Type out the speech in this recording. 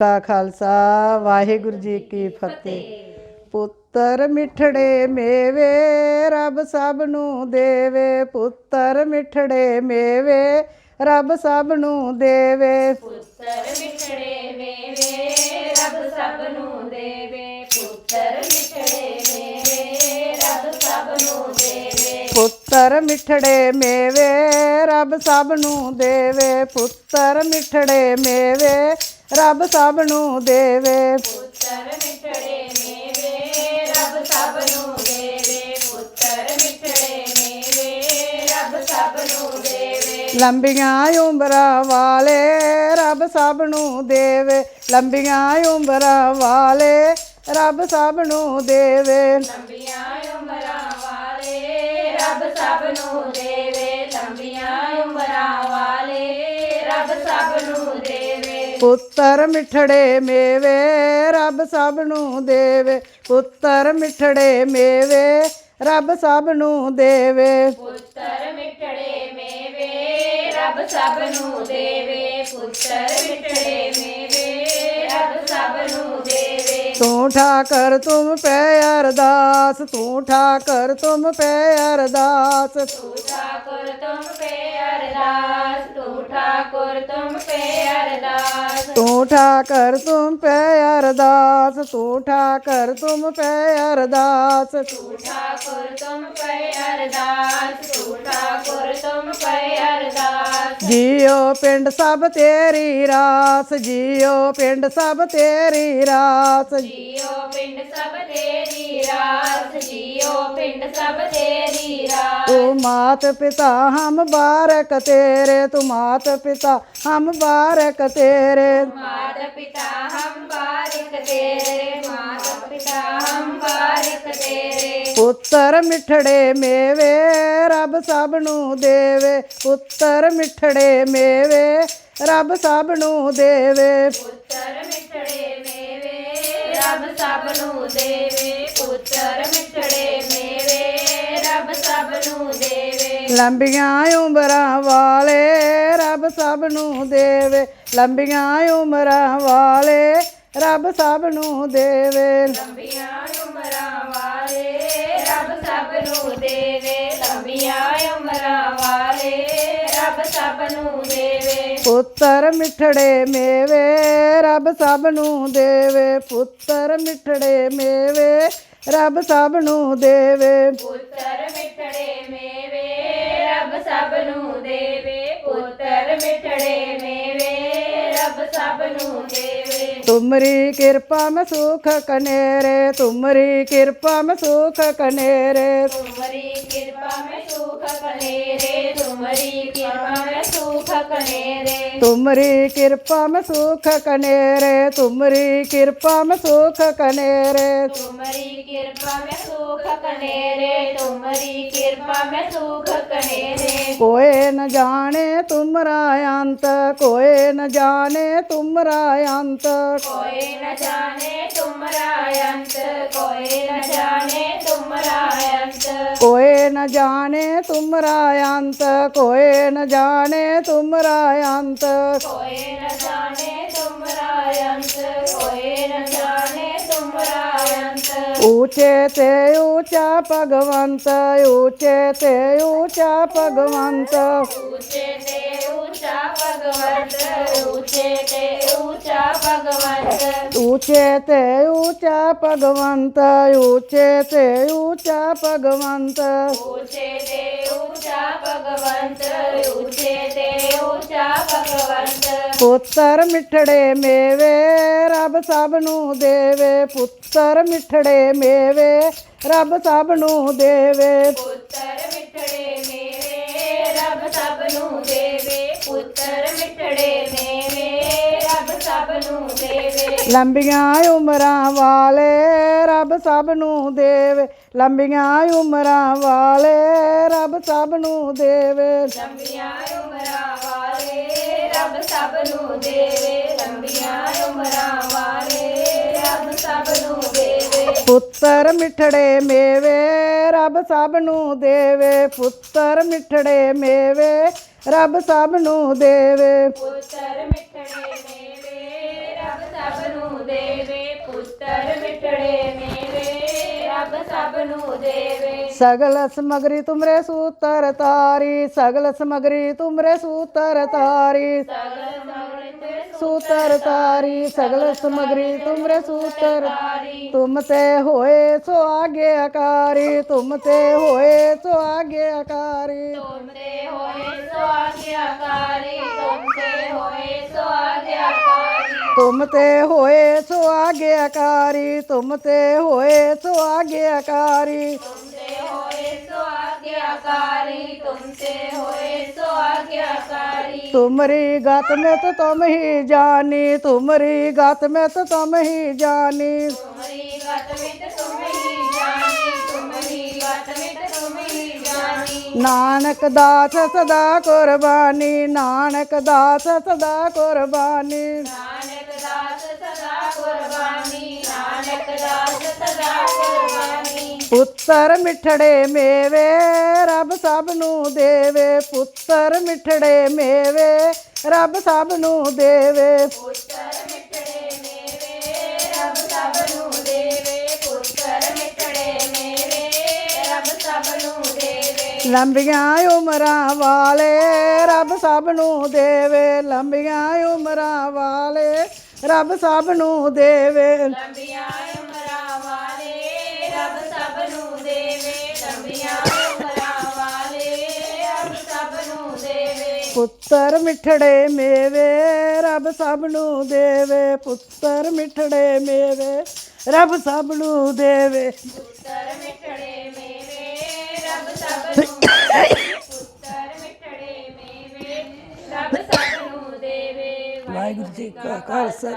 ਕਾ ਖਾਲਸਾ ਵਾਹਿਗੁਰੂ ਜੀ ਕੀ ਫਤਿਹ। ਪੁੱਤਰ ਮਿੱਠੜੇ ਮੇਵੇ ਰੱਬ ਸਭ ਨੂੰ ਦੇਵੇ। ਪੁੱਤਰ ਮਿੱਠੜੇ ਮੇਵੇ ਰੱਬ ਸਭ ਨੂੰ ਦੇਵੇ। ਪੁੱਤਰ ਮਿੱਠੜੇ ਮੇਵੇ ਰੱਬ ਸਭ ਨੂੰ ਦੇਵੇ। ਪੁੱਤਰ ਮਿੱਠੜੇ ਮੇਵੇ ਰੱਬ ਸਭ ਨੂੰ ਦੇਵੇ। ਪੁੱਤਰ ਮਿੱਠੜੇ ਮੇਵੇ ਰੱਬ ਸਭ ਨੂੰ ਦੇਵੇ। ਪੁੱਤਰ ਮਿੱਠੜੇ ਮੇਵੇ ਰੱਬ ਸਭ ਨੂੰ ਦੇਵੇ। ਪੁੱਤਰ ਮਿੱਠੜੇ ਮੇਵੇ ਰੱਬ ਸਭ ਨੂੰ ਦੇਵੇ। ਪੁੱਤਰ ਮਿੱਠੜੇ ਮੇਵੇ ਰੱਬ ਸਭ ਨੂੰ ਦੇਵੇ। ਲੰਬੀਆਂ ਉਮਰਾਂ ਵਾਲੇ ਰੱਬ ਸਭ ਨੂੰ ਦੇਵੇ। ਲੰਬੀਆਂ ਉਮਰਾਂ ਵਾਲੇ ਰੱਬ ਸਭ ਨੂੰ ਦੇਵੇ। ਲੰਬੀਆਂ ਉਮਰਾਂ ਵਾਲੇ ਰੱਬ ਸਭ ਨੂੰ ਪੁੱਤਰ ਮਿੱਠੜੇ ਮੇਵੇ ਰੱਬ ਸਭ ਨੂੰ ਦੇਵੇ। ਪੁੱਤਰ ਮਿੱਠੜੇ ਮੇਵੇ ਰੱਬ ਸਭ ਨੂੰ ਦੇਵੇ। ਪੁੱਤਰ ਮਿੱਠੜੇ ਮੇਵੇ ਰੱਬ ਸਭ ਨੂੰ ਦੇਵੇ। ਪੁੱਤਰ ਮਿੱਠੜੇ ਮੇਵੇ ਰੱਬ ਸਭ ਨੂੰ ਦੇਵੇ। ਤੂੰ ਠਾਕਰ ਤੁਮ ਪੈ ਅਰਦਾਸ। ਤੂੰ ਠਾਕਰ ਤੁਮ ਪੈ ਅਰਦਾਸ। ਤੂੰ ਠਾਕੁਰ ਤੁਮ ਪੇ ਅਰਦਾਸ। ਤੂੰ ਠਾਕੁਰ ਤੁਮ ਪੇ ਅਰਦਾਸ। ਤੂੰ ਠਾਕਰ ਤੁਮ ਪੈ ਅਰਦਾਸ। ਤੂੰ ਠਾਕਰ ਤੁਮ ਪੈ ਅਰਦਾਸ। ਤੂੰ ਠਾਕੁਰ ਤੁਮ ਪੈ ਅਰਦਾਸ। ਤੂੰ ਠਾਕੁਰ ਤੁਮ ਪੈ ਅਰਦਾਸ। ਜੀਓ ਪਿੰਡ ਸਭ ਤੇਰੀ ਰਾਸ ਜੀਓ ਪਿੰਡ ਸਭ ਤੇਰੀ ਰਾਸ। ਜੀਓ ਪਿੰਡ ਸਭ ਤੇਰੀ ਰਾਸ। ਜੀਓ ਪਿੰਡ ਸਭ ਤੇਰੀ ਰਾਸ ਤੂੰ ਮਾਤ ਪਿਤਾ ਹਮ ਬਾਰਕ ਤੇਰੇ ਤੂੰ ਮਾਤ ਪਿਤਾ ਹਮ ਬਾਰਕ ਤੇਰੇ। ਮਾਤ ਪਿਤਾ ਹਮ ਬਾਰਿਕ ਤੇਰੇ ਮਾਤ ਪਿਤਾ ਹਮ ਬਾਰਿਕ ਤੇਰੇ। ਪੁੱਤਰ ਮਿੱਠੜੇ ਮੇਵੇ ਰੱਬ ਸਭ ਨੂੰ ਦੇਵੇ। ਪੁੱਤਰ ਮਿੱਠੜੇ ਮੇਵੇ ਰੱਬ ਸਭ ਨੂੰ ਦੇਵੇ। ਪੁੱਤਰ ਮਿੱਠੜੇ ਮੇਵੇ ਰੱਬ ਸਭ ਨੂੰ ਦੇਵੇ ਪੁੱਤਰ ਮਿੱਠੜੇ ਮੇਵੇ ਰੱਬ ਸਭ ਨੂੰ ਦੇਵੇ। ਲੰਬੀਆਂ ਉਮਰਾਂ ਵਾਲੇ ਰੱਬ ਸਭ ਨੂੰ ਦੇਵੇ ਲੰਬੀਆਂ ਉਮਰਾਂ ਵਾਲੇ ਰੱਬ ਸਭ ਨੂੰ ਦੇਵੇ। ਲੰਬੀਆਂ ਉਮਰਾਂ ਵਾਲੇ ਰੱਬ ਸਭ ਨੂੰ ਦੇਵੇ ਲੰਬੀਆਂ ਉਮਰਾਂ ਵਾਲੇ ਰੱਬ ਸਭ ਨੂੰ ਦੇਵੇ ਪੁੱਤਰ ਮਿੱਠੜੇ ਮੇਵੇ ਰੱਬ ਸਭ ਨੂੰ ਦੇਵੇ। ਪੁੱਤਰ ਮਿੱਠੜੇ ਮੇਵੇ ਰੱਬ ਸਭ ਨੂੰ ਦੇਵੇ। ਪੁੱਤਰ ਮਿੱਠੜੇ ਮੇਵੇ ਰੱਬ ਸਭ ਨੂੰ ਦੇਵੇ। ਪੁੱਤਰ ਮਿੱਠੜੇ ਮੇਵੇ ਰੱਬ ਸਭ ਨੂੰ ਦੇਵੇ। ਤੁਮਰੀ ਕਿਰਪਾ ਮੈਂ ਸੁਖ ਕਨੇਰੇ ਤੁਮਰੀ ਕਿਰਪਾ ਮੈਂ ਸੁਖ ਕਨੇਰੇ। ਤੁਮਰੀ कृपा में सुख कने रे तुम्हारी कृपा में सुख कलेरे तुम्हारी कृपा में सुख कनेरे तुम्हारी कृपा में सुख कनेरे तुम्हारी कृपा में सुख कनेरे तुम्हारी कृपा में सुख कनेरे कोई न जाने तुमरा अंत कोई न जाने तुमरा अंत। कोई न जाने तुमरा अंत कोई न जाने कोए न जाने तुमरा अंत कोए न जाने तुमरा अंत कोए न जाने तुमरा अंत कोए न जाने तुमरा अंत ऊंचे ते ऊंचा भगवंत ऊंचे ते ऊंचा भगवंत ऊंचे ते ऊंचा भगवंत ઊંચે તે ਭਗਵੰਤ ભગવંત ઊંચે તે ઊંચા ભગવંત ઊંચે તે ઊંચા ਪੁੱਤਰ ਮਿੱਠੜੇ ਮੇਵੇ ਰੱਬ ਸਭ ਨੂੰ ਦੇਵੇ। ਪੁੱਤਰ ਮਿੱਠੜੇ ਮੇਵੇ ਰੱਬ ਸਭ ਨੂੰ ਦੇਵੇ। ਪੁੱਤਰ ਮਿੱਠੜੇ ਮੇਰੇ ਰੱਬ ਸਭ ਨੂੰ ਦੇਵੇ। ਪੁੱਤਰ ਮਿੱਠੜੇ ਮੇਰੇ ਸਭ ਨੂੰ ਦੇਵੇ। ਲੰਬੀਆਂ ਉਮਰਾਂ ਵਾਲੇ ਰੱਬ ਸਭ ਨੂੰ ਦੇਵੇ। ਲੰਬੀਆਂ ਉਮਰਾਂ ਵਾਲੇ ਰੱਬ ਸਭ ਨੂੰ ਦੇਵੇ। ਲੰਬੀਆਂ ਉਮਰਾਂ ਵਾਲੇ ਰੱਬ ਸਭ ਨੂੰ ਦੇਵੇ। ਲੰਬੀਆਂ ਉਮਰਾਂ ਵਾਲੇ ਰੱਬ ਸਭ ਨੂੰ ਦੇਵੇ। ਪੁੱਤਰ ਮਿੱਠੜੇ ਮੇਵੇ ਰੱਬ ਸਭ ਨੂੰ ਦੇਵੇ। ਪੁੱਤਰ ਮਿੱਠੜੇ ਮੇਵੇ ਰੱਬ ਸਭ ਨੂੰ ਦੇਵੇ। ਪੁੱਤਰ ਮਿੱਠੜੇ ਮੇਵੇ ਦੇਵੇ ਪੁੱਤਰ ਮਿੱਠੜੇ ਮੇਵੇ ਰੱਬ ਸਭ ਨੂੰ ਦੇਵੇ। ਸਗਲ ਸਮਗਰੀ ਤੁਮਰੇ ਸੂਤਰ ਤਾਰੀ ਸਗਲ ਸਮਗਰੀ ਤੁਮਰੇ ਸੂਤਰ ਤਾਰੀ। ਸਗਲ ਸਮਰਿਤ ਸੂਤਰ ਤਾਰੀ ਸਗਲ ਸਮਗਰੀ ਤੁਮਰੇ ਸੂਤਰ। ਤਾਰੀ। ਤੁਮ ਤੇ ਹੋਏ ਸੋ ਆਗਿਆਕਾਰੀ ਤੁਮ ਤੇ ਹੋਏ ਸੋ ਆਗਿਆਕਾਰੀ ਤੁਮ ਤੇ ਹੋਏ ਸੋ ਤੇ ਤੁਮ ਤੇ ਹੋਏ ਆਗਿਆਕਾਰੀ ਤੁਮ ਤੇ ਹੋਏ तुम ते होए सो आज्ञाकारी तुम ते होए सो आज्ञाकारी तुमरी गत में तो तुम ही जानी। तुमरी गत में तो तुम ही जानी। ਨਾਨਕ ਦਾਸ ਸਦਾ ਕੁਰਬਾਨੀ ਨਾਨਕ ਦਾਸ ਸਦਾ ਕੁਰਬਾਨੀ। ਨਾਨਕ ਦਾਸ ਸਦਾ ਕੁਰਬਾਨੀ ਨਾਨਕ ਦਾਸ ਸਦਾ ਕੁਰਬਾਨੀ। ਪੁੱਤਰ ਮਿੱਠੜੇ ਮੇਵੇ ਰੱਬ ਸਭ ਨੂੰ ਦੇਵੇ। ਪੁੱਤਰ ਮਿੱਠੜੇ ਮੇਵੇ ਰੱਬ ਸਭ ਨੂੰ ਦੇਵੇ। ਪੁੱਤਰ ਮਿੱਠੜੇ ਮੇਵੇ ਰੱਬ ਸਭ ਨੂੰ ਦੇਵੇ। ਪੁੱਤਰ ਮਿੱਠੜੇ ਮੇਵੇ ਰੱਬ ਸਭ ਨੂੰ ਲੰਬੀਆਂ ਉਮਰਾਂ ਵਾਲੇ ਰੱਬ ਸਭ ਨੂੰ ਦੇਵੇ। ਲੰਬੀਆਂ ਉਮਰਾਂ ਵਾਲੇ ਰੱਬ ਸਭ ਨੂੰ ਦੇਵੇ। ਲੰਬੀਆਂ ਉਮਰਾਂ ਵਾਲੇ ਰੱਬ ਸਭ ਨੂੰ ਦੇਵੇ। ਲੰਬੀਆਂ ਉਮਰਾਂ ਵਾਲੇ ਰੱਬ ਸਭ ਨੂੰ ਦੇਵੇ। ਪੁੱਤਰ ਮਿੱਠੜੇ ਮੇਵੇ ਰੱਬ ਸਭ ਨੂੰ ਦੇਵੇ। ਪੁੱਤਰ ਮਿੱਠੜੇ ਮੇਵੇ ਰੱਬ ਸਭ ਨੂੰ ਦੇਵੇ। ਪੁੱਤਰ ਮਿੱਠੜੇ ਮੇਵੇ ਸਭ ਨੂੰ ਪੁੱਤਰ ਮਿੱਠੜੇ ਮੇਵੇ ਰੱਬ ਸਭ ਨੂੰ ਦੇਵੇ ਵਾਹਿਗੁਰੂ ਜੀ ਕਾ ਖਾਲਸਾ।